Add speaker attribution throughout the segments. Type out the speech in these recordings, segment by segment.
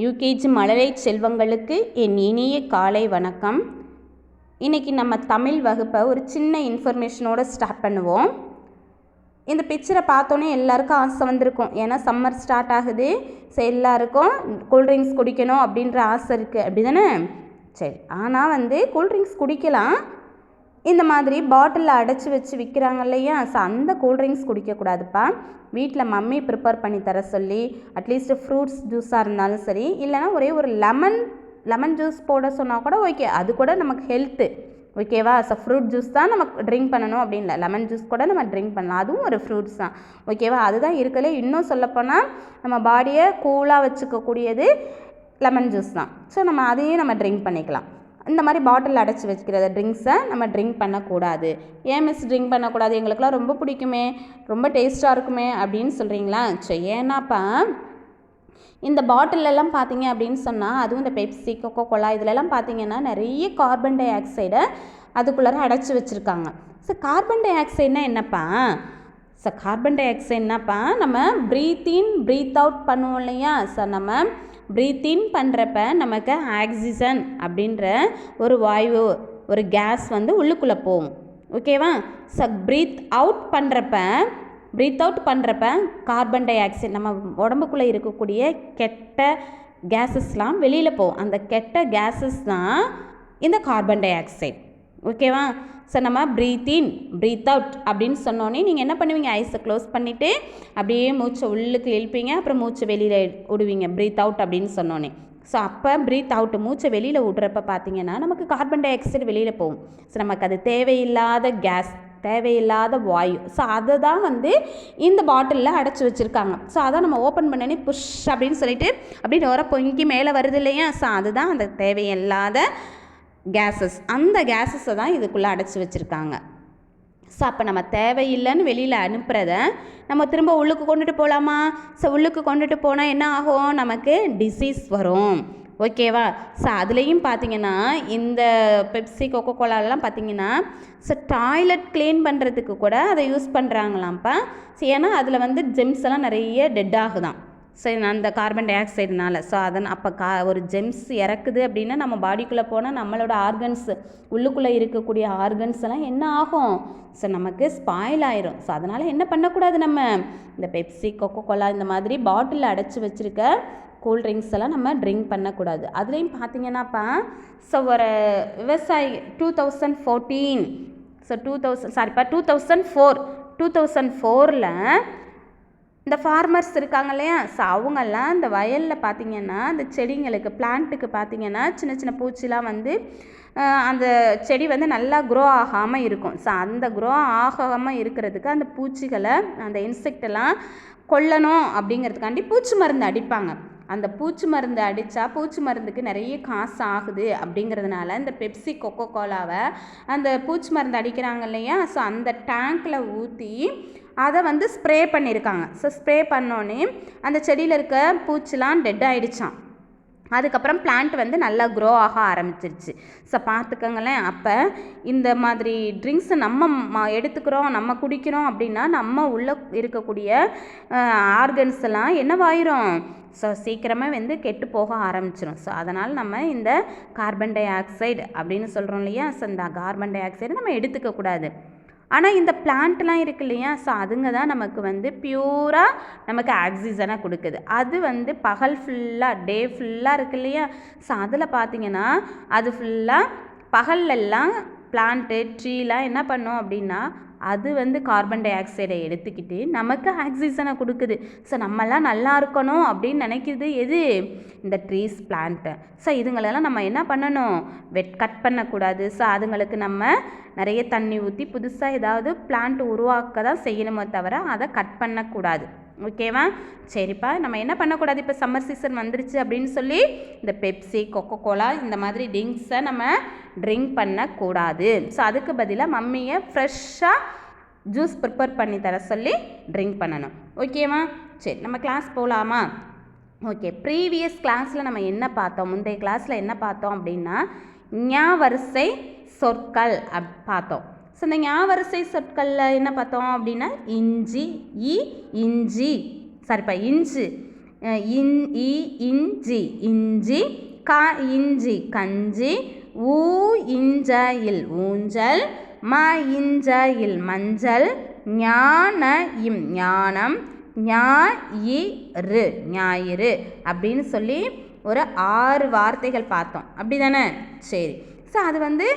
Speaker 1: UKG மழலை செல்வங்களுக்கு என் இனிய காலை வணக்கம். இன்றைக்கி நம்ம தமிழ் வகுப்பை ஒரு சின்ன இன்ஃபர்மேஷனோடு ஸ்டார்ட் பண்ணுவோம். இந்த பிக்சரை பார்த்தோன்னே எல்லாருக்கும் ஆசை வந்திருக்கும். ஏன்னா சம்மர் ஸ்டார்ட் ஆகுது. ஸோ எல்லாருக்கும் கூல்ட்ரிங்க்ஸ் குடிக்கணும் அப்படின்ற ஆசை இருக்குது அப்படி தானே சரி ஆனால் வந்து கூல்ட்ரிங்க்ஸ் குடிக்கலாம். இந்த மாதிரி பாட்டிலில் அடைச்சி வச்சு விற்கிறாங்க இல்லையா? ஸோ அந்த கூல்ட்ரிங்க்ஸ் குடிக்கக்கூடாதுப்பா. வீட்டில் மம்மி ப்ரிப்பேர் பண்ணி தர சொல்லி அட்லீஸ்ட் ஃப்ரூட்ஸ் ஜூஸாக இருந்தாலும் சரி இல்லைனா ஒரே ஒரு லெமன் லெமன் ஜூஸ் போட சொன்னால் கூட ஓகே அது கூட நமக்கு ஹெல்த்து ஓகேவா ஸோ ஃப்ரூட் ஜூஸ் தான் நம்ம ட்ரிங்க் பண்ணணும் அப்படின்னு லெமன் ஜூஸ் கூட நம்ம ட்ரிங்க் பண்ணலாம். அதுவும் ஒரு ஃப்ரூட்ஸ் தான். ஓகேவா அதுதான் இருக்கலே இன்னும் சொல்லப்போனால் நம்ம பாடியை கூலாக வச்சுக்கக்கூடியது லெமன் ஜூஸ் தான். ஸோ நம்ம அதையும் நம்ம ட்ரிங்க் பண்ணிக்கலாம். இந்த மாதிரி பாட்டில் அடைச்சி வச்சுக்கிறத ட்ரிங்க்ஸை நம்ம ட்ரிங்க் பண்ணக்கூடாது. ஏன் மிஸ் ட்ரிங்க் பண்ணக்கூடாது? எங்களுக்குலாம் ரொம்ப பிடிக்குமே ரொம்ப டேஸ்ட்டாக இருக்குமே அப்படின்னு சொல்கிறீங்களா சரி ஏன்னாப்பா இந்த பாட்டிலெல்லாம் பார்த்தீங்க அப்படின்னு சொன்னால் அதுவும் இந்த பெப்சி கொக்கோ கோலா இதிலெல்லாம் பார்த்தீங்கன்னா நிறைய கார்பன் டை ஆக்சைடை அதுக்குள்ளார அடைச்சி வச்சுருக்காங்க. ஸோ கார்பன் டை ஆக்சைடுனா என்னப்பா? ஸோ கார்பன் டை ஆக்சைடுனாப்பா நம்ம ப்ரீத் இன் ப்ரீத் அவுட் பண்ணுவோம் இல்லையா? ஸோ நம்ம ப்ரீத் இன் பண்ணுறப்ப நமக்கு ஆக்சிஜன் அப்படின்ற ஒரு வாயு ஒரு கேஸ் வந்து உள்ளுக்குள்ளே போகும். ஓகேவா ச ப்ரீத் அவுட் பண்ணுறப்ப ப்ரீத் அவுட் பண்ணுறப்ப கார்பன் டை ஆக்சைடு நம்ம உடம்புக்குள்ளே இருக்கக்கூடிய கெட்ட கேஸஸ்லாம் வெளியில் போகும். அந்த கெட்ட கேஸஸ் தான் இந்த கார்பன் டை ஆக்சைடு ஓகேவா? ஸோ நம்ம ப்ரீத் இன் ப்ரீத் அவுட் அப்படின்னு சொன்னோன்னே நீங்கள் என்ன பண்ணுவீங்க? ஐஸை க்ளோஸ் பண்ணிவிட்டு அப்படியே மூச்சை உள்ளுக்கு இழுப்பீங்க. அப்புறம் மூச்சை வெளியில் விடுவீங்க. ப்ரீத் அவுட் அப்படின்னு சொன்னோன்னே ஸோ அப்போ ப்ரீத் அவுட் மூச்சை வெளியில் விடுறப்ப பார்த்தீங்கன்னா நமக்கு கார்பன் டை ஆக்சைடு வெளியில் போகும். ஸோ நமக்கு அது தேவையில்லாத கேஸ் தேவையில்லாத வாயு. ஸோ அதை தான் வந்து இந்த பாட்டிலில் அடைச்சி வச்சுருக்காங்க. ஸோ அதை நம்ம ஓப்பன் பண்ணனே புஷ் அப்படின்னு சொல்லிட்டு அப்படியே வர பொங்கி மேலே வருது இல்லையா? ஸோ அதுதான் அந்த தேவையில்லாத கேஸஸ் அந்த கேஸஸை தான் இதுக்குள்ளே அடைச்சி வச்சுருக்காங்க. ஸோ அப்போ நம்ம தேவையில்லைன்னு வெளியில் அனுப்புகிறத நம்ம திரும்ப உள்ளுக்கு கொண்டுட்டு போகலாமா ஸோ உள்ளுக்கு கொண்டுட்டு போனால் என்ன ஆகும்? நமக்கு டிசீஸ் வரும். ஓகேவா ஸோ அதுலேயும் பார்த்தீங்கன்னா இந்த பெப்சி கொக்கோ கோலாலெலாம் பார்த்தீங்கன்னா ஸோ டாய்லெட் க்ளீன் பண்ணுறதுக்கு கூட அதை யூஸ் பண்ணுறாங்களாம்ப்பா ஸோ ஏன்னா அதில் வந்து ஜெம்ஸ் எல்லாம் நிறைய டெட் ஆகுதான் ஸோ அந்த கார்பன் டை ஆக்சைடுனால ஸோ அதன் அப்போ கா ஒரு ஜெம்ஸ் இறக்குது அப்படின்னா நம்ம பாடிக்குள்ளே போனால் நம்மளோட ஆர்கன்ஸ் உள்ளுக்குள்ளே இருக்கக்கூடிய ஆர்கன்ஸ் எல்லாம் என்ன ஆகும்? ஸோ நமக்கு ஸ்பாயில் ஆயிரும். ஸோ அதனால் என்ன பண்ணக்கூடாது நம்ம? இந்த பெப்சி கொக்கோ கோலா இந்த மாதிரி பாட்டிலில் அடைச்சி வச்சுருக்க கூல்ட்ரிங்க்ஸ் எல்லாம் நம்ம ட்ரிங்க் பண்ணக்கூடாது. அதுலேயும் பார்த்தீங்கன்னாப்பா ஸோ ஒரு விவசாயி two thousand fourteen so two thousand சாரிப்பா two thousand four two thousand ஃபோரில் இந்த ஃபார்மர்ஸ் இருக்காங்க இல்லையா? ஸோ அவங்கெல்லாம் இந்த வயலில் பார்த்திங்கன்னா இந்த செடிங்களுக்கு பிளான்ட்டுக்கு பார்த்தீங்கன்னா சின்ன சின்ன பூச்சிலாம் வந்து அந்த செடி வந்து நல்லா குரோ ஆகாமல் இருக்கும். ஸோ அந்த குரோ ஆகாமல் இருக்கிறதுக்கு அந்த பூச்சிகளை அந்த இன்செக்டெல்லாம் கொல்லணும் அப்படிங்கிறதுக்காண்டி பூச்சி மருந்து அடிப்பாங்க. அந்த பூச்சி மருந்து அடித்தா பூச்சி மருந்துக்கு நிறைய காசு ஆகுது அப்படிங்கிறதுனால இந்த பெப்சி கொக்கோ கோலாவை அந்த பூச்சி மருந்து அடிக்கிறாங்க இல்லையா? ஸோ அந்த டேங்க்கில் ஊற்றி அதை வந்து ஸ்ப்ரே பண்ணியிருக்காங்க ஸோ ஸ்ப்ரே பண்ணோன்னே அந்த செடியில் இருக்க பூச்சிலாம் டெட் ஆகிடுச்சான் அதுக்கப்புறம் பிளான்ட் வந்து நல்லா க்ரோ ஆக ஆரம்பிச்சிருச்சு. ஸோ பார்த்துக்கங்களேன். அப்போ இந்த மாதிரி ட்ரிங்க்ஸை நம்ம ம எடுத்துக்கிறோம் நம்ம குடிக்கிறோம் அப்படின்னா நம்ம உள்ளே இருக்கக்கூடிய ஆர்கன்ஸ் எல்லாம் என்னவாயிரும்? ஸோ சீக்கிரமாக வந்து கெட்டு போக ஆரம்பிச்சிடும் ஸோ அதனால் நம்ம இந்த கார்பன் டை ஆக்சைடு அப்படின்னு சொல்கிறோம் இல்லையா? ஸோ இந்த கார்பன் டை ஆக்சைடு நம்ம எடுத்துக்கக்கூடாது ஆனால் இந்த பிளான்ட்லாம் இருக்கு இல்லையா? ஸோ அதுங்க தான் நமக்கு வந்து பியூராக நமக்கு ஆக்சிஜனாக கொடுக்குது. அது வந்து பகல் ஃபுல்லாக டே ஃபுல்லாக இருக்கு இல்லையா? ஸோ அதில் பார்த்தீங்கன்னா அது ஃபுல்லாக பகல்லெல்லாம் பிளான்ட்டு ட்ரீலாம் என்ன பண்ணோம் அப்படின்னா அது வந்து கார்பன் டை ஆக்சைடை எடுத்துக்கிட்டு நமக்கு ஆக்சிஜனை கொடுக்குது. ஸோ நம்மலாம் நல்லா இருக்கணும் அப்படின்னு நினைக்கிறது எது? இந்த ட்ரீஸ் பிளான்ட்டு ஸோ இதுங்களெல்லாம் நம்ம என்ன பண்ணணும்? வெட் கட் பண்ணக்கூடாது. ஸோ அதுங்களுக்கு நம்ம நிறைய தண்ணி ஊற்றி புதுசாக ஏதாவது பிளான்ட் உருவாக்க தான் செய்யணுமே தவிர அதை கட் பண்ணக்கூடாது. ஓகேவா? சரிப்பா நம்ம என்ன பண்ணக்கூடாது? இப்போ சம்மர் சீசன் வந்துருச்சு அப்படின்னு சொல்லி இந்த பெப்சி கொக்கோ கோலா இந்த மாதிரி ட்ரிங்க்ஸை நம்ம ட்ரிங்க் பண்ணக்கூடாது. ஸோ அதுக்கு பதிலாக மம்மியை ஃப்ரெஷ்ஷாக ஜூஸ் ப்ரிப்பேர் பண்ணி தர சொல்லி ட்ரிங்க் பண்ணணும். ஓகேவா? சரி நம்ம கிளாஸ் போகலாமா ஓகே ப்ரீவியஸ் கிளாஸில் நம்ம என்ன பார்த்தோம்? முந்தைய கிளாஸில் என்ன பார்த்தோம் அப்படின்னா ஞா வரிசை சொற்கள் அப் பார்த்தோம். ஸோ இந்த ஞாபரிசை சொற்களில் என்ன பார்த்தோம் அப்படின்னா இஞ்சி இ இஞ்சி. சரிப்பா இஞ்சு. இன் இ இஞ்சி. இஞ்சி க இஞ்சி. கஞ்சி ஊ இஞ்ச இல் ஊஞ்சல் ம இஞ்ச இல் மஞ்சள் ஞான இம். ஞானம் ஞாயிறு ஞாயிறு அப்படின்னு சொல்லி ஒரு ஆறு வார்த்தைகள் பார்த்தோம். அப்படி தானே சரி. ஸோ அது வந்து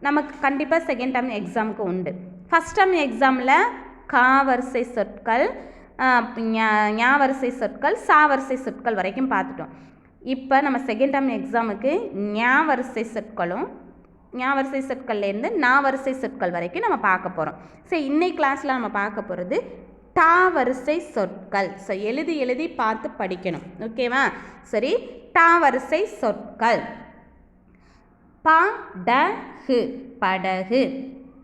Speaker 1: நமக்கு கண்டிப்பாக செகண்ட் டேர்ம் எக்ஸாமுக்கு உண்டு. ஃபஸ்ட் டேர்ம் எக்ஸாமில் கா வரிசை சொற்கள் ஞா- ஞா வரிசை சொற்கள் சா வரிசை சொற்கள் வரைக்கும் பார்த்துட்டோம். இப்போ நம்ம செகண்ட் டேர்ம் எக்ஸாமுக்கு ஞா வரிசை சொற்களும் ஞா வரிசை சொற்கள்லேருந்து நா வரிசை சொற்கள் வரைக்கும் நம்ம பார்க்க போகிறோம் ஸோ இன்னைக்கு கிளாஸில் நம்ம பார்க்க போகிறது டா வரிசை சொற்கள். ஸோ எழுதி எழுதி பார்த்து படிக்கணும். ஓகேவா சரி டா வரிசை சொற்கள். படகு. படகு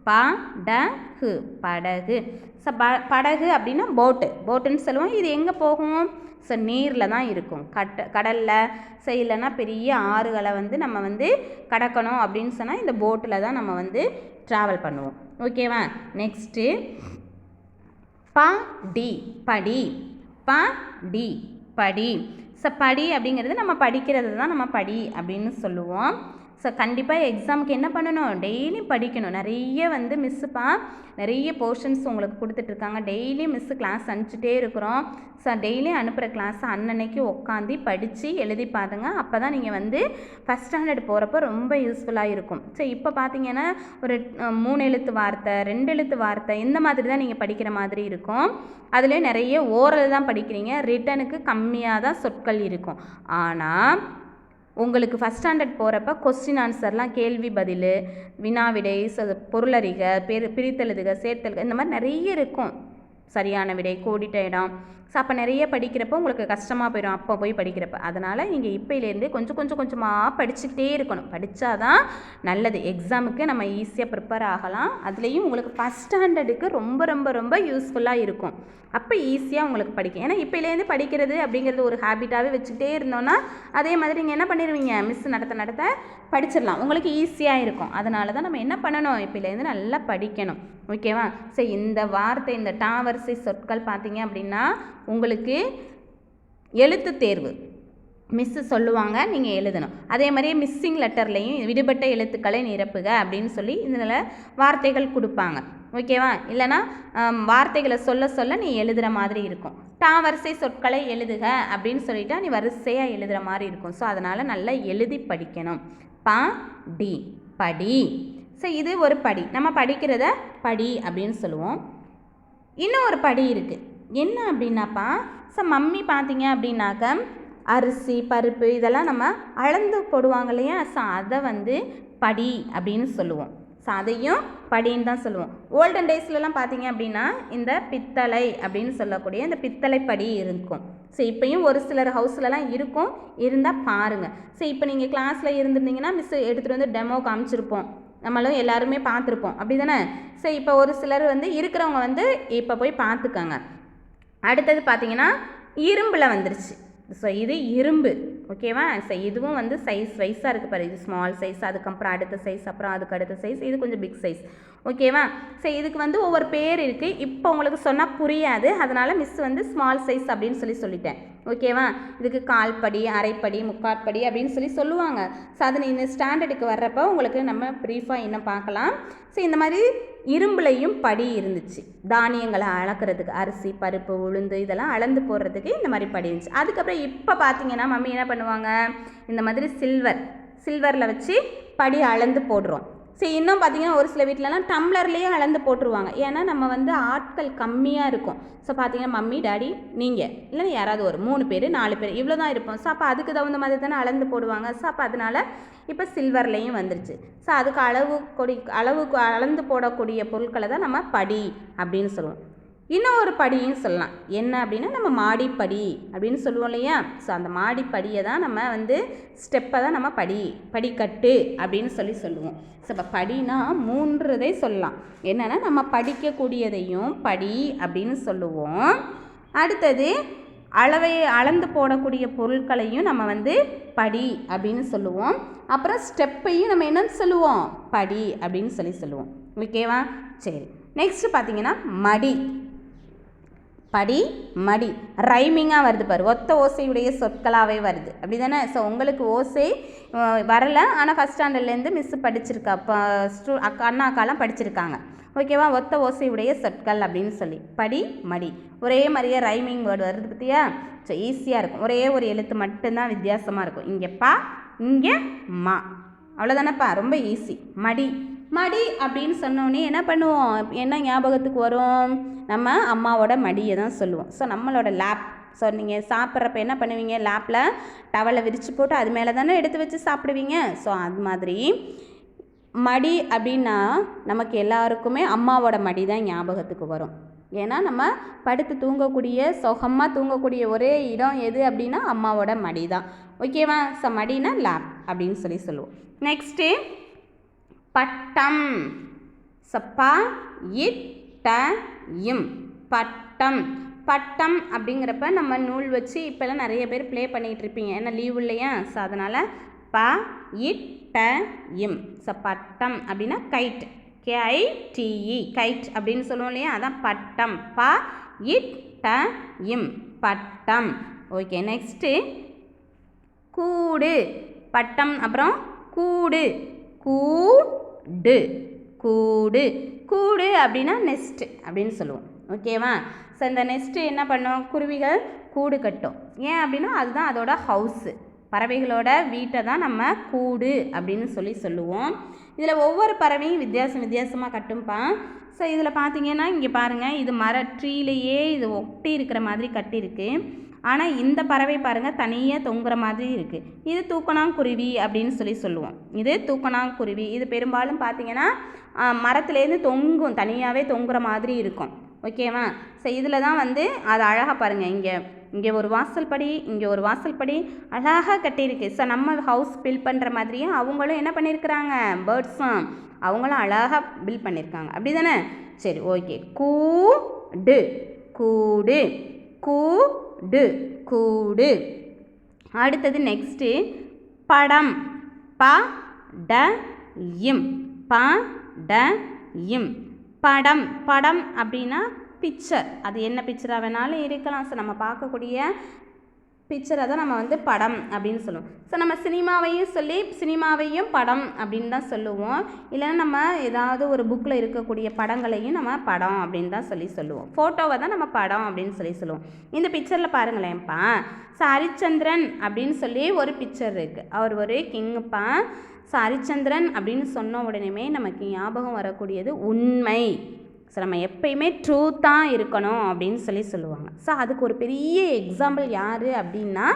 Speaker 1: படகு படகு. ஸோ ப படகு அப்படின்னா போட்டு. போட்டுன்னு சொல்லுவோம். இது எங்கே போகும்? ஸோ நீரில் தான் இருக்கும். கட்ட கடலில். ஸோ இல்லைன்னா பெரிய ஆறுகளை வந்து நம்ம வந்து கடக்கணும் அப்படின்னு சொன்னால் இந்த போட்டில் தான் நம்ம வந்து ட்ராவல் பண்ணுவோம். ஓகேவா நெக்ஸ்ட்டு படி. படி படி படி. ஸோ படி அப்படிங்கிறது நம்ம படிக்கிறது தான் நம்ம படி அப்படின்னு சொல்லுவோம். ஸோ கண்டிப்பாக எக்ஸாமுக்கு என்ன பண்ணணும்? டெய்லியும் படிக்கணும். நிறைய வந்து மிஸ்ஸுப்பா நிறைய போர்ஷன்ஸ் உங்களுக்கு கொடுத்துட்ருக்காங்க. டெய்லியும் மிஸ்ஸு கிளாஸ் அனுப்பிச்சிட்டே இருக்கிறோம். ஸோ டெய்லியும் அனுப்புகிற கிளாஸை அன்னன்னைக்கு உட்காந்து படித்து எழுதி பாருங்க. அப்போ தான் நீங்கள் வந்து ஃபஸ்ட் ஸ்டாண்டர்ட் போகிறப்போ ரொம்ப யூஸ்ஃபுல்லாக இருக்கும். ஸோ இப்போ பார்த்தீங்கன்னா ஒரு மூணு எழுத்து வார்த்தை ரெண்டு எழுத்து வார்த்தை இந்த மாதிரி தான் நீங்கள் படிக்கிற மாதிரி இருக்கும். அதிலே நிறைய ஓரல் தான் படிக்கிறீங்க. ரிட்டனுக்கு கம்மியாக தான் சொற்கள் இருக்கும். ஆனால் உங்களுக்கு ஃபஸ்ட் ஸ்டாண்டர்ட் போகிறப்ப கொஸ்டின் ஆன்சர்லாம் கேள்வி பதில் வினா விடை ச- பொருளறிக பெரு பிரித்தெழுதுக சேர்த்தெழுக இந்த மாதிரி நிறைய இருக்கும். சரியான விடை கோடிட்ட இடம் ஸோ அப்போ நிறைய படிக்கிறப்போ உங்களுக்கு கஷ்டமாக போயிடும் அப்போ போய் படிக்கிறப்ப. அதனால் நீங்கள் இப்போலேருந்து கொஞ்சம் கொஞ்சம் கொஞ்சமாக படிச்சுக்கிட்டே இருக்கணும். படித்தா தான் நல்லது. எக்ஸாமுக்கு நம்ம ஈஸியாக ப்ரிப்பேர் ஆகலாம். அதுலேயும் உங்களுக்கு ஃபஸ்ட் ஸ்டாண்டர்டுக்கு ரொம்ப ரொம்ப ரொம்ப யூஸ்ஃபுல்லாக இருக்கும். அப்போ ஈஸியாக உங்களுக்கு படிக்கும் ஏன்னா இப்போலேருந்து படிக்கிறது அப்படிங்கிறது ஒரு ஹேபிட்டாகவே வச்சுக்கிட்டே இருந்தோன்னா அதே மாதிரி நீங்கள் என்ன பண்ணிடுவீங்க மிஸ் நடத்த நடத்த படிச்சிடலாம். உங்களுக்கு ஈஸியாக இருக்கும். அதனால தான் நம்ம என்ன பண்ணணும்? இப்போலேருந்து நல்லா படிக்கணும். ஓகேவா சரி இந்த வார்த்தை இந்த டாவரிசை சொற்கள் பார்த்தீங்க அப்படின்னா உங்களுக்கு எழுத்து தேர்வு. மிஸ்ஸு சொல்லுவாங்க நீங்கள் எழுதணும். அதே மாதிரியே மிஸ்ஸிங் லெட்டர்லேயும் விடுபட்ட எழுத்துக்களை நிரப்புக அப்படின்னு சொல்லி இதில் வார்த்தைகள் கொடுப்பாங்க. ஓகேவா இல்லைனா வார்த்தைகளை சொல்ல சொல்ல நீ எழுதுகிற மாதிரி இருக்கும். டா வரிசை சொற்களை எழுதுக அப்படின்னு சொல்லிட்டா நீ வரிசையாக எழுதுகிற மாதிரி இருக்கும். ஸோ அதனால் நல்லா எழுதி படிக்கணும். பா டி படி. ஸோ இது ஒரு படி. நம்ம படிக்கிறத படி அப்படின்னு சொல்லுவோம். இன்னும் ஒரு படி இருக்குது என்ன அப்படின்னாப்பா? ஸோ மம்மி பார்த்தீங்க அப்படின்னாக்க அரிசி பருப்பு இதெல்லாம் நம்ம அளந்து போடுவாங்க இல்லையா? ஸோ அதை வந்து படி அப்படின்னு சொல்லுவோம். ஸோ அதையும் படின்னு தான் சொல்லுவோம். ஓல்டன் டேஸ்லலாம் பார்த்தீங்க அப்படின்னா இந்த பித்தளை அப்படின்னு சொல்லக்கூடிய இந்த பித்தளை படி இருக்கும். ஸோ இப்போயும் ஒரு சிலர் ஹவுஸ்லலாம் இருக்கும். இருந்தால் பாருங்கள் ஸோ இப்போ நீங்கள் கிளாஸில் இருந்திருந்தீங்கன்னா மிஸ் எடுத்துகிட்டு வந்து டெமோ காமிச்சிருப்போம். நம்மளும் எல்லாருமே பார்த்துருப்போம். அப்படி தானே ஸோ இப்போ ஒரு சிலர் வந்து இருக்கிறவங்க வந்து இப்போ போய் பார்த்துக்கோங்க. அடுத்தது பார்த்தீங்கன்னா இரும்பில் வந்துருச்சு. ஸோ இது இரும்பு. ஓகேவா ஸோ இதுவும் வந்து சைஸ் வைஸாக இருக்குது பாரு. இது ஸ்மால் சைஸ் அதுக்கப்புறம் அடுத்த சைஸ் அப்புறம் அதுக்கு அடுத்த சைஸ் இது கொஞ்சம் பிக் சைஸ் ஓகேவா ஸோ இதுக்கு வந்து ஒவ்வொரு பேர் இருக்குது இப்போ உங்களுக்கு சொன்னால் புரியாது. அதனால் மிஸ் வந்து ஸ்மால் சைஸ் அப்படின்னு சொல்லி சொல்லிட்டேன். ஓகேவா? இதுக்கு கால்படி அரைப்படி முக்காற்படி அப்படின்னு சொல்லி சொல்லுவாங்க. ஸோ அது இந்த ஸ்டாண்டர்டுக்கு வர்றப்போ உங்களுக்கு நம்ம ப்ரீஃபாக இன்னும் பார்க்கலாம். ஸோ இந்த மாதிரி இரும்புலையும் படி இருந்துச்சு. தானியங்களை அளக்கிறதுக்கு அரிசி பருப்பு உளுந்து இதெல்லாம் அளந்து போடுறதுக்கு இந்த மாதிரி படி இருந்துச்சு. அதுக்கப்புறம் இப்போ பார்த்தீங்கன்னா மம்மி என்ன பண்ணுவாங்க? இந்த மாதிரி சில்வர் சில்வரில் வச்சு படி அளந்து போடுறோம். சரி இன்னும் பார்த்தீங்கன்னா ஒரு சில வீட்டிலலாம் டம்ளர்லேயே அளந்து போட்டுருவாங்க. ஏன்னா நம்ம வந்து ஆட்கள் கம்மியாக இருக்கும். ஸோ பார்த்தீங்கன்னா மம்மி டாடி நீங்கள் இல்லைன்னா யாராவது ஒரு மூணு பேர் நாலு பேர் இவ்வளோ தான் இருப்போம். ஸோ அப்போ அதுக்கு தகுந்த மாதிரி தானே அளந்து போடுவாங்க. ஸோ அப்போ அதனால் இப்போ சில்வர்லேயும் வந்துருச்சு. ஸோ அதுக்கு அளவு கொடி அளவு அளந்து போடக்கூடிய பொருட்களை தான் நம்ம படி அப்படின்னு சொல்லுவோம். இன்னும் ஒரு படியும் சொல்லலாம். என்ன அப்படின்னா நம்ம மாடிப்படி அப்படின்னு சொல்லுவோம் இல்லையா? ஸோ அந்த மாடிப்படியை தான் நம்ம வந்து ஸ்டெப்பை தான் நம்ம படி படிக்கட்டு அப்படின்னு சொல்லி சொல்லுவோம். ஸோ இப்போ படினா மூன்றுதை சொல்லலாம். என்னென்னா நம்ம படிக்கக்கூடியதையும் படி அப்படின்னு சொல்லுவோம். அடுத்தது அளவை அளந்து போடக்கூடிய பொருட்களையும் நம்ம வந்து படி அப்படின்னு சொல்லுவோம். அப்புறம் ஸ்டெப்பையும் நம்ம என்னன்னு சொல்லுவோம்? படி அப்படின்னு சொல்லி சொல்லுவோம். ஓகேவா சரி. நெக்ஸ்ட்டு பார்த்தீங்கன்னா மடி. படி மடி. ரைமிங்காக வருது பாரு. ஒத்த ஓசையுடைய சொற்களாகவே வருது. அப்படி தானே ஸோ உங்களுக்கு ஓசை வரலை. ஆனால் ஃபஸ்ட் ஸ்டாண்டர்ட்லேருந்து மிஸ் படிச்சிருக்கா. இப்போ ஸ்டூ அக்கா அண்ணா அக்காலாம் படிச்சிருக்காங்க. ஓகேவா ஒத்த ஓசையுடைய சொற்கள் அப்படின்னு சொல்லி. படி மடி. ஒரே மாதிரியே ரைமிங் வேர்டு வருது பார்த்தியா? ஸோ ஈஸியாக இருக்கும். ஒரே ஒரு எழுத்து மட்டும்தான் வித்தியாசமாக இருக்கும். இங்கே பா இங்கே மா. அவ்வளோதானப்பா ரொம்ப ஈஸி மடி. மடி அப்படின்னு சொன்னோடனே என்ன பண்ணுவோம்? என்ன ஞாபகத்துக்கு வரும்? நம்ம அம்மாவோட மடியை தான் சொல்லுவோம். ஸோ நம்மளோட லேப் ஸோ நீங்கள் சாப்பிட்றப்ப என்ன பண்ணுவீங்க? லேப்பில் டவலை விரித்து போட்டு அது மேலே தானே எடுத்து வச்சு சாப்பிடுவீங்க? ஸோ அது மாதிரி மடி அப்படின்னா நமக்கு எல்லாருக்குமே அம்மாவோட மடி தான் ஞாபகத்துக்கு வரும். ஏன்னா நம்ம படுத்து தூங்கக்கூடிய சுகமாக தூங்கக்கூடிய ஒரே இடம் எது அப்படின்னா அம்மாவோட மடி தான். ஓகேவா ஸோ மடினா லேப் அப்படின்னு சொல்லி சொல்லுவோம். நெக்ஸ்ட்டு பட்டம். சப்பா இட் ட இம் பட்டம். பட்டம் அப்படிங்கிறப்ப நம்ம நூல் வச்சு இப்போல்லாம் நிறைய பேர் ப்ளே பண்ணிகிட்டு இருப்பீங்க ஏன்னா லீவ் இல்லையா? ஸோ அதனால் ப இட் ட இம். ஸோ பட்டம் அப்படின்னா கைட் கேஐடிஇ கைட் அப்படின்னு சொல்லுவோம் இல்லையா? அதான் பட்டம். ப இட் ட இம் பட்டம். ஓகே நெக்ஸ்ட்டு கூடு. பட்டம் அப்புறம் கூடு. கூடு. கூடு. கூடு அப்படின்னா நெஸ்ட் அப்படின்னு சொல்லுவோம். ஓகேவா? ஸோ இந்த நெஸ்ட்டு என்ன பண்ணும்? குருவிகள் கூடு கட்டும். ஏன் அப்படின்னா அதுதான் அதோட ஹவுஸு பறவைகளோட வீட்டை தான் நம்ம கூடு அப்படின்னு சொல்லி சொல்லுவோம். இதில் ஒவ்வொரு பறவையும் வித்தியாசம் வித்தியாசமாக கட்டும்பா. ஸோ இதில் பார்த்தீங்கன்னா இங்கே பாருங்கள் இது மர ட்ரீலேயே இது ஒட்டி இருக்கிற மாதிரி கட்டியிருக்கு. ஆனால் இந்த பறவை பாருங்கள் தனியாக தொங்குற மாதிரி இருக்குது இது தூக்கணாங்குருவி அப்படின்னு சொல்லி சொல்லுவோம். இது தூக்கணாங்குருவி. இது பெரும்பாலும் பார்த்தீங்கன்னா மரத்துலேருந்து தொங்கும் தனியாகவே தொங்குற மாதிரி இருக்கும். ஓகேவா ஸோ இதில் தான் வந்து அது அழகாக பாருங்கள் இங்கே இங்கே ஒரு வாசல் படி இங்கே ஒரு வாசல் படி அழகாக கட்டியிருக்கு. ஸோ நம்ம ஹவுஸ் பில்ட் பண்ணுற மாதிரியே அவங்களும் என்ன பண்ணியிருக்கிறாங்க? பேர்ட்ஸும் அவங்களும் அழகாக பில்ட் பண்ணியிருக்காங்க. அப்படி தானே சரி ஓகே கூடு கூடு கூ டு கூடு. அடுத்தது நெக்ஸ்ட்டு படம். ப ட இம். ப ட இம். படம் படம் அப்படின்னா பிக்சர் அது என்ன பிக்சராக வேணாலும் இருக்கலாம். ஸோ நம்ம பார்க்கக்கூடிய பிக்சரை தான் நம்ம வந்து படம் அப்படின்னு சொல்லுவோம். ஸோ நம்ம சினிமாவையும் சொல்லி சினிமாவையும் படம் அப்படின்னு தான் சொல்லுவோம். இல்லைன்னா நம்ம ஏதாவது ஒரு புக்கில் இருக்கக்கூடிய படங்களையும் நம்ம படம் அப்படின்னு தான் சொல்லி சொல்லுவோம். ஃபோட்டோவை தான் நம்ம படம் அப்படின்னு சொல்லி சொல்லுவோம். இந்த பிக்சரில் பாருங்களேன்ப்பா. ஸோ ஹரிச்சந்திரன் அப்படின்னு சொல்லி ஒரு பிக்சர் இருக்குது அவர் ஒரு கிங்குப்பா ஸோ ஹரிச்சந்திரன் அப்படின்னு சொன்ன உடனேமே நமக்கு ஞாபகம் வரக்கூடியது உண்மை. ஸோ நம்ம எப்பயுமே ட்ரூத்தாக இருக்கணும் அப்படின்னு சொல்லி சொல்லுவாங்க. ஸோ அதுக்கு ஒரு பெரிய எக்ஸாம்பிள் யார் அப்படின்னா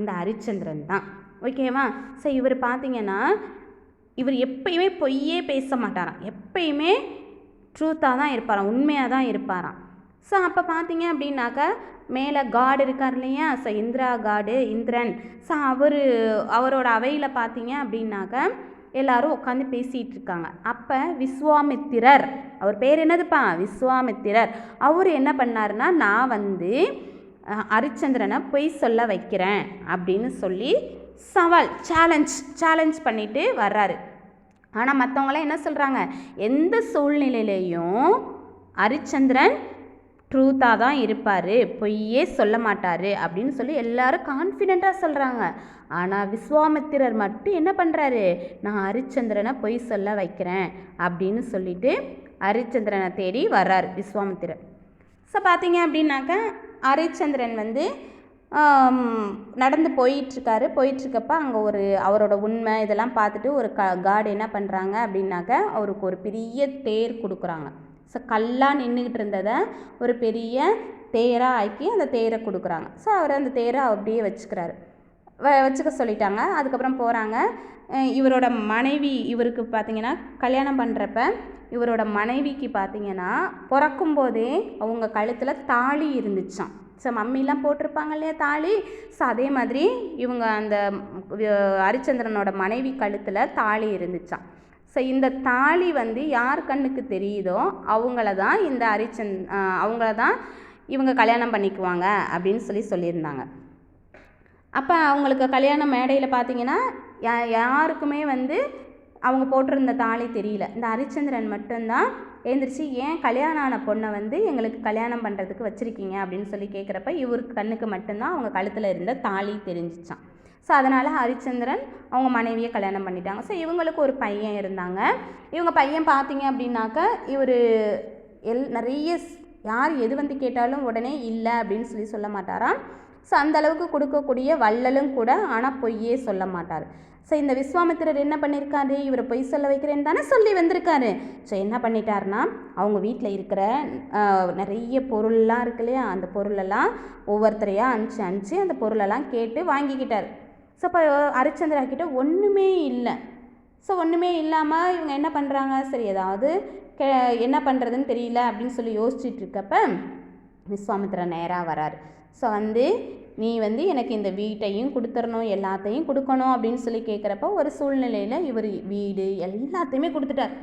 Speaker 1: இந்த ஹரிச்சந்திரன் தான். ஓகேவா ஸோ இவர் பார்த்தீங்கன்னா இவர் எப்பயுமே பொய்யே பேச மாட்டாராம். எப்பயுமே ட்ரூத்தாக தான் இருப்பாராம் உண்மையாக தான் இருப்பாராம். ஸோ அப்போ பார்த்தீங்க அப்படின்னாக்கா மேலே காடு இருக்கார் இல்லையா? ஸோ இந்திரா காடு இந்திரன். ஸோ அவர் அவரோட அவையில் பார்த்தீங்க அப்படின்னாக்கா எல்லாரும் உட்காந்து பேசிகிட்டு இருக்காங்க அப்போ விஸ்வாமித்திரர் அவர் பேர் என்னதுப்பா? விஸ்வாமித்திரர். அவர் என்ன பண்ணாருன்னா நான் வந்து ஹரிச்சந்திரனை பொய் சொல்ல வைக்கிறேன் அப்படின்னு சொல்லி சவால் சேலஞ்ச் சேலஞ்ச் பண்ணிட்டு வர்றாரு. ஆனால் மற்றவங்களாம் என்ன சொல்கிறாங்க எந்த சூழ்நிலையிலையும் ஹரிச்சந்திரன் ட்ரூத்தாக தான் இருப்பார். பொய்யே சொல்ல மாட்டார் அப்படின்னு சொல்லி எல்லாரும் கான்ஃபிடெண்ட்டாக சொல்கிறாங்க ஆனால் விஸ்வாமித்திரர் மட்டும் என்ன பண்ணுறாரு நான் ஹரிச்சந்திரனை பொய் சொல்ல வைக்கிறேன் அப்படின்னு சொல்லிட்டு ஹரிச்சந்திரனை தேடி வர்றார் விஸ்வாமித்திரர். ஸோ பார்த்தீங்க அப்படின்னாக்கா ஹரிச்சந்திரன் வந்து நடந்து போயிட்டுருக்காரு. போயிட்டுருக்கப்ப அங்கே ஒரு அவரோட உண்மை இதெல்லாம் பார்த்துட்டு ஒரு க கார்டு என்ன பண்ணுறாங்க அப்படின்னாக்க அவருக்கு ஒரு பெரிய தேர் கொடுக்குறாங்க. ஸோ கல்லாக நின்றுக்கிட்டு இருந்ததை ஒரு பெரிய தேராக ஆக்கி அந்த தேரை கொடுக்குறாங்க. ஸோ அவர் அந்த தேரை அப்படியே வச்சுக்கிறாரு. வ வச்சுக்க சொல்லிட்டாங்க. அதுக்கப்புறம் போகிறாங்க இவரோட மனைவி இவருக்கு பார்த்தீங்கன்னா கல்யாணம் பண்ணுறப்ப இவரோட மனைவிக்கு பார்த்தீங்கன்னா பிறக்கும்போதே அவங்க கழுத்தில் தாலி இருந்துச்சாம். ஸோ மம்மிலாம் போட்டிருப்பாங்க இல்லையா தாலி? ஸோ அதே மாதிரி இவங்க அந்த ஹரிச்சந்திரனோட மனைவி கழுத்தில் தாலி இருந்துச்சாம். ஸோ இந்த தாலி வந்து யார் கண்ணுக்கு தெரியுதோ அவங்கள தான் இந்த ஹரிச்சந்த் அவங்கள தான் இவங்க கல்யாணம் பண்ணிக்குவாங்க அப்படின்னு சொல்லி சொல்லியிருந்தாங்க. அப்போ அவங்களுக்கு கல்யாண மேடையில் பார்த்தீங்கன்னா யா யாருக்குமே வந்து அவங்க போட்டிருந்த தாலி தெரியல. இந்த ஹரிச்சந்திரன் மட்டும்தான் எழுந்திரிச்சு ஏன் கல்யாணம் ஆன பொண்ணை வந்து எங்களுக்கு கல்யாணம் பண்ணுறதுக்கு வச்சுருக்கீங்க? அப்படின்னு சொல்லி கேட்குறப்ப இவருக்கு கண்ணுக்கு மட்டும்தான் அவங்க கழுத்தில் இருந்த தாலி தெரிஞ்சிச்சான் ஸோ அதனால் ஹரிச்சந்திரன் அவங்க மனைவியை கல்யாணம் பண்ணிட்டாங்க. ஸோ இவங்களுக்கு ஒரு பையன் இருந்தாங்க. இவங்க பையன் பார்த்தீங்க அப்படின்னாக்க இவர் எல் நிறைய யார் எது வந்து கேட்டாலும் உடனே இல்லை அப்படின்னு சொல்லி சொல்ல மாட்டாராம். ஸோ அந்த அளவுக்கு கொடுக்கக்கூடிய வள்ளலும் கூட ஆனால் பொய்யே சொல்ல மாட்டார். ஸோ இந்த விஸ்வாமித்திரர் என்ன பண்ணியிருக்காரு இவரை பொய் சொல்ல வைக்கிறேன்னு தானே சொல்லி வந்திருக்காரு. ஸோ என்ன பண்ணிட்டாருன்னா அவங்க வீட்டில் இருக்கிற நிறைய பொருள்லாம் இருக்கு இல்லையா? அந்த பொருளெல்லாம் ஒவ்வொருத்தரையாக அனுப்பிச்சு அனுப்பிச்சு அந்த பொருளெல்லாம் கேட்டு வாங்கிக்கிட்டார். ஸோ இப்போ ஹரிச்சந்திரா கிட்டே ஒன்றுமே இல்லை. ஸோ ஒன்றுமே இல்லாமல் இவங்க என்ன பண்ணுறாங்க சரி ஏதாவது கே என்ன பண்ணுறதுன்னு தெரியல அப்படின்னு சொல்லி யோசிச்சுட்டு இருக்கப்ப விஸ்வாமித்ரா நேராக வராரு. ஸோ வந்து நீ வந்து எனக்கு இந்த வீட்டையும் கொடுத்துடணும் எல்லாத்தையும் கொடுக்கணும் அப்படின்னு சொல்லி கேட்குறப்ப ஒரு சூழ்நிலையில் இவர் வீடு எல்லாத்தையுமே கொடுத்துட்டார்.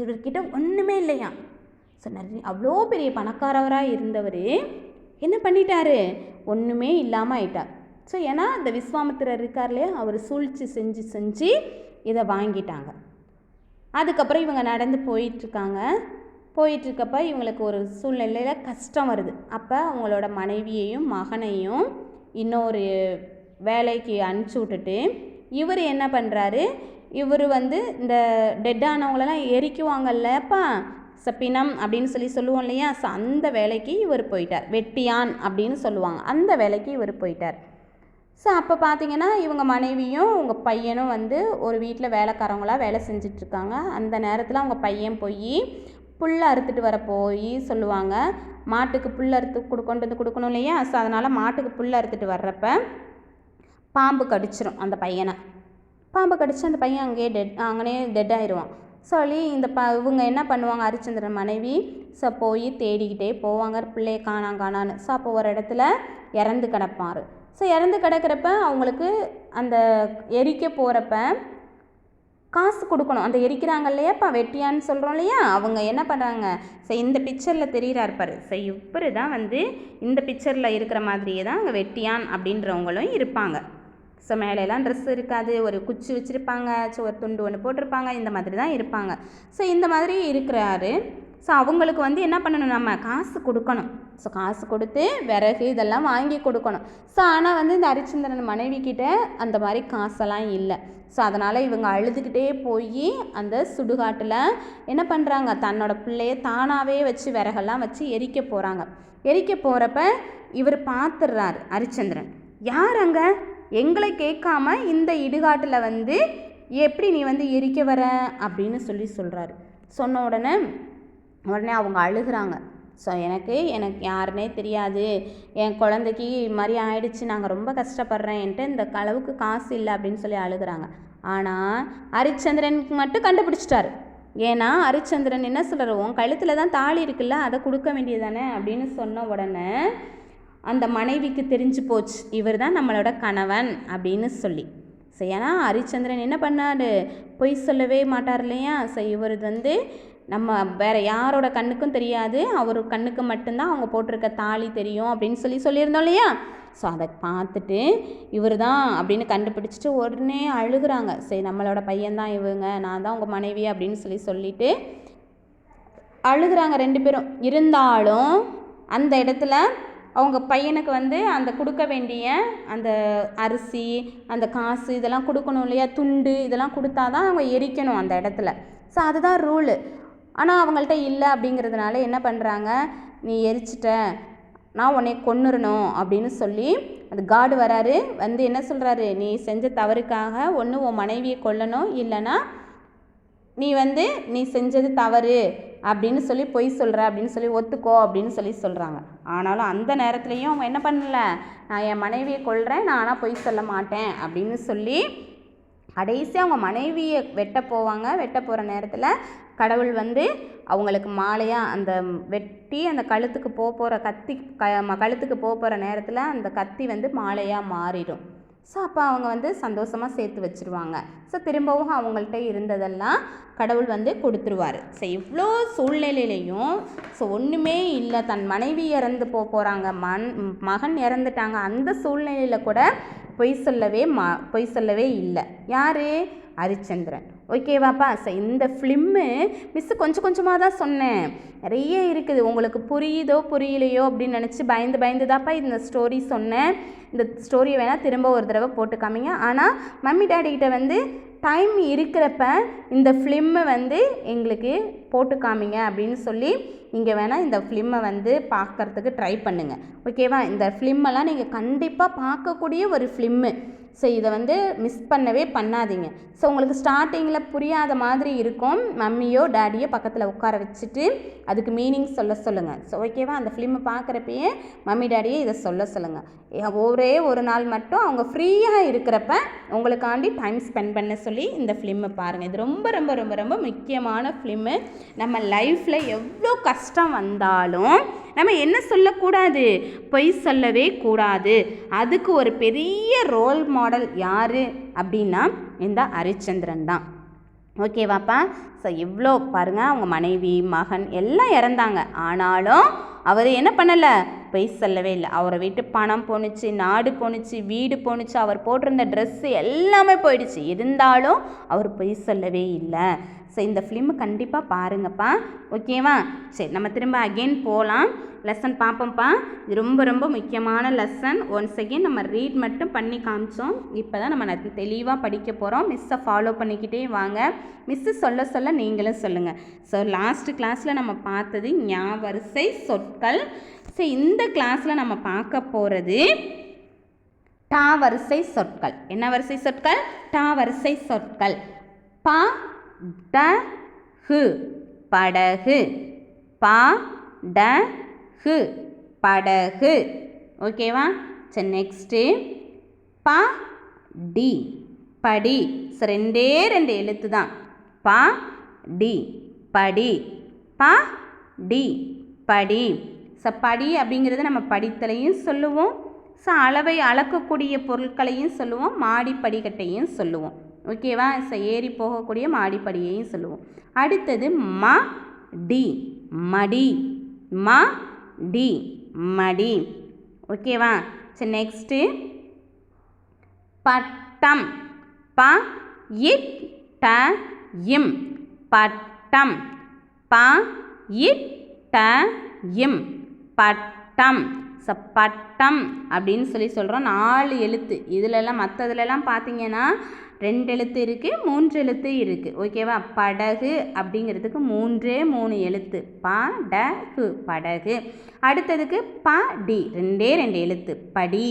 Speaker 1: இவர்கிட்ட ஒன்றுமே இல்லையா ஸோ நிறைய அவ்வளோ பெரிய பணக்காரவராக இருந்தவர் என்ன பண்ணிட்டாரு? ஒன்றுமே இல்லாமல் ஆயிட்டார். ஸோ ஏன்னா இந்த விஸ்வாமித்திரர் இருக்கார் இல்லையா? அவர் சூழ்ச்சி செஞ்சு செஞ்சு இதை வாங்கிட்டாங்க. அதுக்கப்புறம் இவங்க நடந்து போயிட்டுருக்காங்க. போயிட்டுருக்கப்ப இவங்களுக்கு ஒரு சூழ்நிலையில் கஷ்டம் வருது. அப்போ அவங்களோட மனைவியையும் மகனையும் இன்னொரு வேலைக்கு அனுப்பிச்சி விட்டுட்டு இவர் என்ன பண்ணுறாரு இவர் வந்து இந்த டெட்டானவங்களெல்லாம் எரிக்குவாங்கல்லப்பா சப்பினம் அப்படின்னு சொல்லி சொல்லுவோம் இல்லையா? ஸோ அந்த வேலைக்கு இவர் போயிட்டார். வெட்டியான் அப்படின்னு சொல்லுவாங்க. அந்த வேலைக்கு இவர் போயிட்டார். ஸோ அப்போ பார்த்தீங்கன்னா இவங்க மனைவியும் உங்கள் பையனும் வந்து ஒரு வீட்டில் வேலைக்காரவங்களாக வேலை செஞ்சிட்ருக்காங்க. அந்த நேரத்தில் அவங்க பையன் போய் புல் அறுத்துட்டு வர போய் சொல்லுவாங்க. மாட்டுக்கு புல் அறுத்து கொடு கொண்டு வந்து கொடுக்கணும் இல்லையா? ஸோ அதனால் மாட்டுக்கு புல் அறுத்துட்டு வர்றப்ப பாம்பு கடிச்சிரும் அந்த பையனை. பாம்பு கடிச்சு அந்த பையன் அங்கேயே டெட் அங்கேனே டெட் ஆயிடுவான் சொல்லி இந்த ப இவங்க என்ன பண்ணுவாங்க? ஹரிச்சந்திரன் மனைவி ஸோ போய் தேடிக்கிட்டே போவாங்க. பிள்ளையை காணாம் காணான்னு. ஸோ அப்போ ஒரு இடத்துல இறந்து கிடப்பார். ஸோ இறந்து கிடக்கிறப்ப அவங்களுக்கு அந்த எரிக்க போகிறப்ப காசு கொடுக்கணும். அந்த எரிக்கிறாங்க இல்லையா? இப்போ வெட்டியான்னு சொல்கிறோம் இல்லையா? அவங்க என்ன பண்ணுறாங்க ஸோ இந்த பிக்சரில் தெரிகிறார் பாரு. ஸோ இவர் தான் வந்து இந்த பிக்சரில் இருக்கிற மாதிரியே தான் அங்கே வெட்டியான் அப்படின்றவங்களும் இருப்பாங்க. ஸோ மேலெல்லாம் ட்ரெஸ் இருக்காது. ஒரு குச்சி வச்சுருப்பாங்க. ஸோ ஒரு துண்டு ஒன்று போட்டிருப்பாங்க. இந்த மாதிரி தான் இருப்பாங்க. ஸோ இந்த மாதிரி இருக்கிறாரு. ஸோ அவங்களுக்கு வந்து என்ன பண்ணணும்? நம்ம காசு கொடுக்கணும். ஸோ காசு கொடுத்து விறகு இதெல்லாம் வாங்கி கொடுக்கணும். ஸோ ஆனால் வந்து இந்த ஹரிச்சந்திரன் மனைவி கிட்ட அந்த மாதிரி காசெல்லாம் இல்லை. ஸோ அதனால் இவங்க அழுதுகிட்டே போய் அந்த சுடுகாட்டில் என்ன பண்ணுறாங்க தன்னோட பிள்ளைய தானாகவே வச்சு விறகெல்லாம் வச்சு எரிக்க போகிறாங்க எரிக்க போகிறப்ப இவர் பார்த்துடுறாரு ஹரிச்சந்திரன் யார் அங்கே? எங்களை கேட்காம இந்த இடுகாட்டில் வந்து எப்படி நீ வந்து எரிக்க வர? அப்படின்னு சொல்லி சொல்கிறாரு சொன்ன உடனே உடனே அவங்க அழுகுறாங்க. ஸோ எனக்கு எனக்கு யாருனே தெரியாது. என் குழந்தைக்கு இது மாதிரி ஆயிடுச்சு. நாங்கள் ரொம்ப கஷ்டப்படுறேன். என்கிட்ட இந்த அளவுக்கு காசு இல்லை அப்படின்னு சொல்லி அழுகுறாங்க. ஆனால் ஹரிச்சந்திரனுக்கு மட்டும் கண்டுபிடிச்சிட்டாரு. ஏன்னா ஹரிச்சந்திரன் என்ன சொல்கிறார் உன் கழுத்தில் தான் தாலி இருக்குல்ல? அதை கொடுக்க வேண்டியதானே அப்படின்னு சொன்ன உடனே அந்த மனைவிக்கு தெரிஞ்சு போச்சு. இவர் தான் நம்மளோட கணவன் அப்படின்னு சொல்லி. ஸோ ஏன்னா ஹரிச்சந்திரன் என்ன பண்ணார்? பொய் சொல்லவே மாட்டார் இல்லையா? ஸோ இவர் வந்து நம்ம வேறு யாரோட கண்ணுக்கும் தெரியாது. அவர் கண்ணுக்கு மட்டும்தான் அவங்க போட்டிருக்க தாலி தெரியும் அப்படின்னு சொல்லி சொல்லியிருந்தோம் இல்லையா? ஸோ அதை பார்த்துட்டு இவர் தான் அப்படின்னு கண்டுபிடிச்சிட்டு உடனே அழுகிறாங்க. சரி நம்மளோட பையன்தான் இவங்க நான் தான் உங்கள் மனைவி அப்படின்னு சொல்லி சொல்லிட்டு அழுகுறாங்க ரெண்டு பேரும். இருந்தாலும் அந்த இடத்துல அவங்க பையனுக்கு வந்து அந்த கொடுக்க வேண்டிய அந்த அரிசி அந்த காசு இதெல்லாம் கொடுக்கணும் இல்லையா? துண்டு இதெல்லாம் கொடுத்தா தான் அவங்க எரிக்கணும் அந்த இடத்துல. ஸோ அதுதான் ரூலு ஆனால் அவங்கள்ட்ட இல்லை அப்படிங்கிறதுனால என்ன பண்ணுறாங்க நீ எரிச்சிட்ட. நான் உன்னை கொன்னுறணும். அப்படின்னு சொல்லி அந்த காடு வராரு. வந்து என்ன சொல்கிறாரு நீ செஞ்ச தவறுக்காக ஒன்று உன் மனைவியை கொல்லணும். இல்லைன்னா நீ வந்து நீ செஞ்சது தவறு. அப்படின்னு சொல்லி பொய் சொல்கிற அப்படின்னு சொல்லி ஒத்துக்கோ அப்படின்னு சொல்லி சொல்கிறாங்க ஆனாலும் அந்த நேரத்துலையும் அவங்க என்ன பண்ணல? நான் என் மனைவியை கொள்கிறேன் நான் ஆனால் பொய் சொல்ல மாட்டேன். அப்படின்னு சொல்லி கடைசி அவங்க மனைவியை வெட்ட போவாங்க. வெட்ட போகிற நேரத்தில் கடவுள் வந்து அவங்களுக்கு மாலையாக அந்த வெட்டி அந்த கழுத்துக்கு போக போகிற கத்தி க ம- கழுத்துக்கு போக போகிற நேரத்தில் அந்த கத்தி வந்து மாலையாக மாறிடும். ஸோ அப்போ அவங்க வந்து சந்தோஷமாக சேர்த்து வச்சுருவாங்க. ஸோ திரும்பவும் அவங்கள்ட்ட இருந்ததெல்லாம் கடவுள் வந்து கொடுத்துருவார். ஸோ இவ்வளோ சூழ்நிலையிலையும் ஸோ ஒன்றுமே இல்லை. தன் மனைவி இறந்து போக போகிறாங்க மண் மகன் இறந்துட்டாங்க. அந்த சூழ்நிலையில் கூட பொய் சொல்லவே மா பொய் சொல்லவே இல்லை. யார்? ஹரிச்சந்திரன். ஓகேவாப்பா ஸோ இந்த ஃபிலிம்மு மிஸ்ஸு கொஞ்சம் கொஞ்சமாக தான் சொன்னேன். நிறைய இருக்குது. உங்களுக்கு புரியுதோ புரியலையோ அப்படின்னு நினச்சி பயந்து பயந்து தான்ப்பா இந்த ஸ்டோரி சொன்னேன். இந்த ஸ்டோரியை வேணால் திரும்ப ஒரு தடவை போட்டு காமிங்க ஆனால் மம்மி டாடிக்கிட்ட வந்து டைம் இருக்கிறப்ப இந்த ஃபிலிம்மை வந்து எங்களுக்கு போட்டு காமிங்க அப்படின்னு சொல்லி நீங்கள் வேணால் இந்த ஃபிலிம்மை வந்து பார்க்குறதுக்கு ட்ரை பண்ணுங்கள் ஓகேவா இந்த ஃபிலிம்மெல்லாம் நீங்கள் கண்டிப்பாக பார்க்கக்கூடிய ஒரு ஃபிலிம்மு ஸோ இதை வந்து மிஸ் பண்ணவே பண்ணாதீங்க. ஸோ உங்களுக்கு ஸ்டார்டிங்கில் புரியாத மாதிரி இருக்கும். மம்மியோ டேடியோ பக்கத்தில் உட்கார வச்சுட்டு அதுக்கு மீனிங் சொல்ல சொல்லுங்கள் ஸோ ஓகேவா அந்த ஃபிலிமை பார்க்குறப்பயே மம்மி டேடியை இதை சொல்ல சொல்லுங்கள் ஒரே ஒரு நாள் மட்டும் அவங்க ஃப்ரீயாக இருக்கிறப்ப உங்களுக்காண்டி டைம் ஸ்பெண்ட் பண்ண சொல்லி இந்த ஃபிலிமை பாருங்கள் இது ரொம்ப ரொம்ப ரொம்ப ரொம்ப முக்கியமான ஃபிலிம்மு நம்ம லைஃப்பில் எவ்வளோ கஷ்டம் வந்தாலும் நம்ம என்ன சொல்லக்கூடாது? பொய் சொல்லவே கூடாது. அதுக்கு ஒரு பெரிய ரோல் மாடல் யார்? அப்படின்னா இந்த ஹரிச்சந்திரன் தான். ஓகேவாப்பா ஸோ இவ்வளோ பாருங்கள் அவங்க மனைவி மகன் எல்லாம் இறந்தாங்க. ஆனாலும் அவர் என்ன பண்ணலை? பொய் சொல்லவே இல்லை. அவரை விட்டு பணம் போணுச்சு நாடு போணுச்சு வீடு போணுச்சு அவர் போட்டிருந்த ட்ரெஸ்ஸு எல்லாமே போயிடுச்சு. இருந்தாலும் அவர் பொய் சொல்லவே இல்லை. ஸோ இந்த ஃபிலிம் கண்டிப்பாக பாருங்கப்பா. ஓகேவா சரி நம்ம திரும்ப அகெயின் போகலாம் லெசன் பார்ப்போம்ப்பா இது ரொம்ப ரொம்ப முக்கியமான லெசன் ஒன்ஸ் அகெயின் நம்ம ரீட் மட்டும் பண்ணி காமிச்சோம். இப்போ தான் நம்ம ந- தெளிவாக படிக்க போகிறோம் மிஸ்ஸை ஃபாலோ பண்ணிக்கிட்டே வாங்க. மிஸ்ஸு சொல்ல சொல்ல நீங்களும் சொல்லுங்கள் ஸோ லாஸ்ட் கிளாஸில் நம்ம பார்த்தது ஞாவரிசை சொற்கள். ஸோ இந்த கிளாஸில் நம்ம பார்க்க போகிறது டா வரிசை சொற்கள். என்ன வரிசை சொற்கள்? டா வரிசை சொற்கள். பா ட ஹு படகு. ப ட ஹு படகு. ஓகேவா? சரி நெக்ஸ்ட்டு ப டி. படி. ஸோ ரெண்டே ரெண்டு எழுத்து தான். ப டி. படி. ப டி. படி. ஸோ படி அப்படிங்கிறது நம்ம படித்தலையும் சொல்லுவோம். ஸோ அளவை அளக்கக்கூடிய பொருட்களையும் சொல்லுவோம். மாடி படிக்கட்டையும் சொல்லுவோம். ஓகேவா ஏறி போகக்கூடிய மாடிப்படியையும் சொல்லுவோம். அடுத்தது ம டி. மடி. ம டி. மடி. ஓகேவா சரி நெக்ஸ்ட்டு பட்டம். ப இட் ட இம். பட்டம். ப இட் ட இம். பட்டம். ச பட்டம் அப்படின்னு சொல்லி சொல்கிறோம் நாலு எழுத்து. இதிலெல்லாம் மற்றதுலலாம் பார்த்தீங்கன்னா ரெண்டு எழுத்து இருக்குது மூன்று எழுத்து இருக்குது ஓகேவா படகு அப்படிங்கிறதுக்கு மூன்றே மூணு எழுத்து. படகு படகு. அடுத்ததுக்கு ப டி. ரெண்டே ரெண்டு எழுத்து. படி.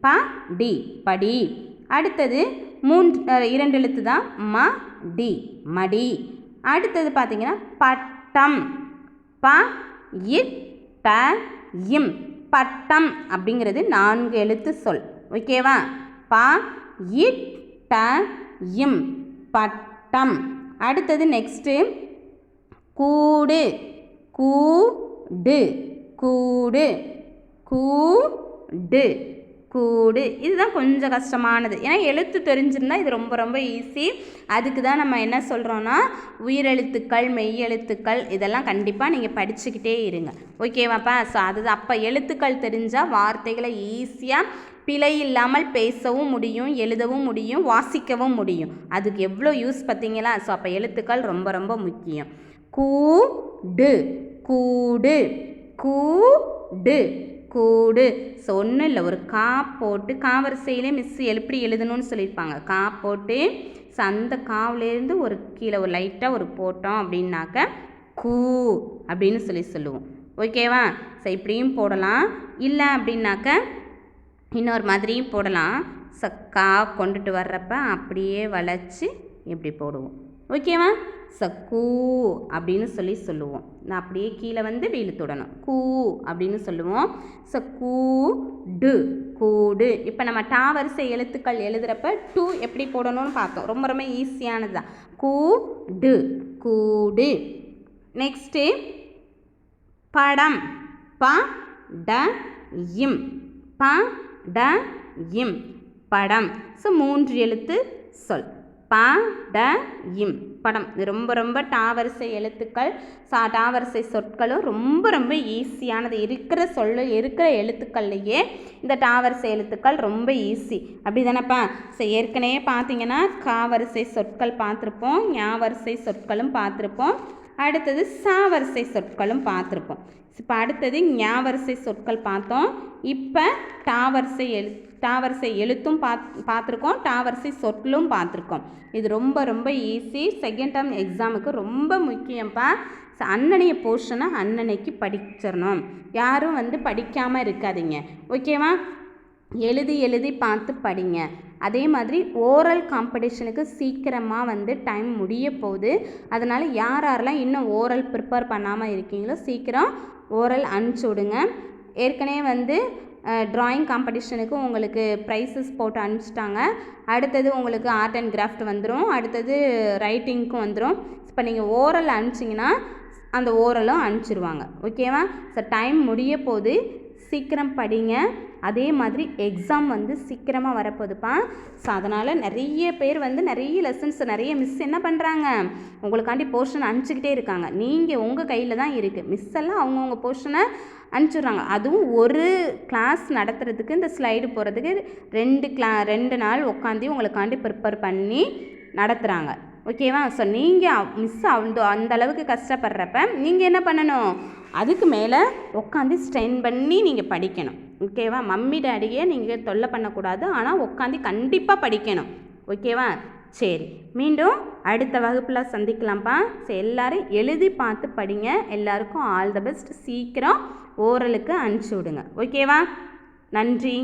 Speaker 1: ப டி. படி. அடுத்தது மூன்று இரண்டு எழுத்து தான் ம டி. மடி. அடுத்தது பார்த்தீங்கன்னா பட்டம். ப இட் ட இம். பட்டம் அப்படிங்கிறது நான்கு எழுத்து சொல். ஓகேவா ப இட் ட இம் பட்டம். அடுத்தது நெக்ஸ்ட்டு கூடு. கூடு. கூடு. கூடு. கூடு. இதுதான் கொஞ்சம் கஷ்டமானது. ஏன்னா எழுத்து தெரிஞ்சிருந்தா இது ரொம்ப ரொம்ப ஈஸி அதுக்கு தான் நம்ம என்ன சொல்கிறோன்னா உயிரெழுத்துக்கள் மெய்யெழுத்துக்கள் இதெல்லாம் கண்டிப்பாக நீங்கள் படிச்சுக்கிட்டே இருங்க. ஓகேவாப்பா ஸோ அது அப்போ எழுத்துக்கள் தெரிஞ்சால் வார்த்தைகளை ஈஸியாக பிழை இல்லாமல் பேசவும் முடியும் எழுதவும் முடியும் வாசிக்கவும் முடியும். அதுக்கு எவ்வளோ யூஸ் பார்த்தீங்களா? ஸோ அப்போ எழுத்துக்கள் ரொம்ப ரொம்ப முக்கியம். கூடு கூடு கூடு கூடு. ஸோ ஒன்றும் இல்லை. ஒரு கா போட்டு காவரிசையிலே மிஸ் எப்படி எழுதணும்னு சொல்லியிருப்பாங்க. கா போட்டு ஸோ அந்த காவிலேருந்து ஒரு கீழே ஒரு லைட்டாக ஒரு போட்டோம் அப்படின்னாக்க கூ அப்படின்னு சொல்லி சொல்லுவோம். ஓகேவா ஸோ இப்படியும் போடலாம். இல்லை அப்படின்னாக்க இன்னொரு மாதிரியும் போடலாம். சக்கா கா கொண்டுட்டு வர்றப்ப அப்படியே வளைச்சி இப்படி போடுவோம். ஓகேவா ச கூ அப்படின்னு சொல்லி சொல்லுவோம். நான் அப்படியே கீழே வந்து வீழ்த்துடணும் கூ அப்படின்னு சொல்லுவோம். ச கூ டு கூடு. இப்போ நம்ம டா வரிசை எழுத்துக்கள் எழுதுகிறப்ப டூ எப்படி போடணும்னு பார்த்தோம். ரொம்ப ரொம்ப ஈஸியானது. தான் கூ டு கூடு. நெக்ஸ்ட்டு படம். ப ட இம். ப ட இம் படம். ஸோ மூன்று எழுத்து சொல். ப ட இம் படம். இது ரொம்ப ரொம்ப டாவரிசை எழுத்துக்கள். சா டாவரிசை சொற்களும் ரொம்ப ரொம்ப ஈஸியானது. இருக்கிற சொல்லு இருக்கிற எழுத்துக்கள்லையே இந்த டாவரிசை எழுத்துக்கள் ரொம்ப ஈஸி. அப்படி தானேப்பா ஸோ ஏற்கனவே பார்த்தீங்கன்னா காவரிசை சொற்கள் பார்த்துருப்போம் ஞாவரிசை சொற்களும் பார்த்துருப்போம் அடுத்தது சாவரிசை சொற்களும் பார்த்துருப்போம். இப்போ அடுத்தது ஞாவரிசை சொற்கள் பார்த்தோம். இப்போ டாவரிசை எழு டாவரிசை எழுத்தும் பாத் பார்த்துருக்கோம். டாவரிசை சொற்களும் பார்த்துருக்கோம். இது ரொம்ப ரொம்ப ஈஸி செகண்ட் டேர்ம் எக்ஸாமுக்கு ரொம்ப முக்கியம்ப்பா அன்னனைய போர்ஷனை அன்னன்னைக்கு படிச்சிடணும் யாரும் வந்து படிக்காமல் இருக்காதீங்க. ஓகேவா எழுதி எழுதி பார்த்து படிங்க. அதே மாதிரி ஓரல் காம்படிஷனுக்கு சீக்கிரமாக வந்து டைம் முடிய போகுது. அதனால் யார் யாரெல்லாம் இன்னும் ஓரல் ப்ரிப்பேர் பண்ணாமல் இருக்கீங்களோ சீக்கிரம் ஓரல் அனுப்பிச்சி விடுங்க. ஏற்கனவே வந்து ட்ராயிங் காம்படிஷனுக்கு உங்களுக்கு ப்ரைஸஸ் போட்டு அனுப்பிச்சிட்டாங்க. அடுத்தது உங்களுக்கு ஆர்ட் அண்ட் கிராஃப்ட் வந்துடும் அடுத்தது ரைட்டிங்க்கும் வந்துடும் இப்போ நீங்கள் ஓரல் அனுப்பிச்சிங்கன்னா அந்த ஓரலும் அனுப்பிச்சிருவாங்க. ஓகேவா ஸோ டைம் முடிய போது சீக்கிரம் படிங்க. அதே மாதிரி எக்ஸாம் வந்து சீக்கிரமாக வரப்போகுதுப்பா. ஸோ அதனால் நிறைய பேர் வந்து நிறைய லெசன்ஸ் நிறைய மிஸ் என்ன பண்ணுறாங்க உங்களுக்காண்டி போர்ஷன் அனுப்பிச்சிக்கிட்டே இருக்காங்க. நீங்கள் உங்கள் கையில் தான் இருக்குது மிஸ் எல்லாம் அவங்கவுங்க போர்ஷனை அனுப்பிச்சிடுறாங்க. அதுவும் ஒரு கிளாஸ் நடத்துறதுக்கு இந்த ஸ்லைடு போகிறதுக்கு ரெண்டு கிளா ரெண்டு நாள் உட்காந்து உங்களுக்காண்டி ப்ரிப்பேர் பண்ணி நடத்துகிறாங்க ஓகேவா ஸோ நீங்கள் மிஸ் அந்த அந்த அளவுக்கு கஷ்டப்படுறப்ப நீங்கள் என்ன பண்ணணும்? அதுக்கு மேலே உட்காந்து ஸ்ட்ரெயின் பண்ணி நீங்கள் படிக்கணும். ஓகேவா மம்மி டேடியை நீங்கள் தொல்லை பண்ணக்கூடாது. ஆனால் உட்காந்து கண்டிப்பாக படிக்கணும். ஓகேவா சரி. மீண்டும் அடுத்த வகுப்பில் சந்திக்கலாம்ப்பா. சரி எல்லோரும் எழுதி பார்த்து படிங்க. எல்லாருக்கும் ஆல் த பெஸ்ட் சீக்கிரம் ஓரலுக்கு அனுப்பிச்சி விடுங்க. ஓகேவா நன்றி.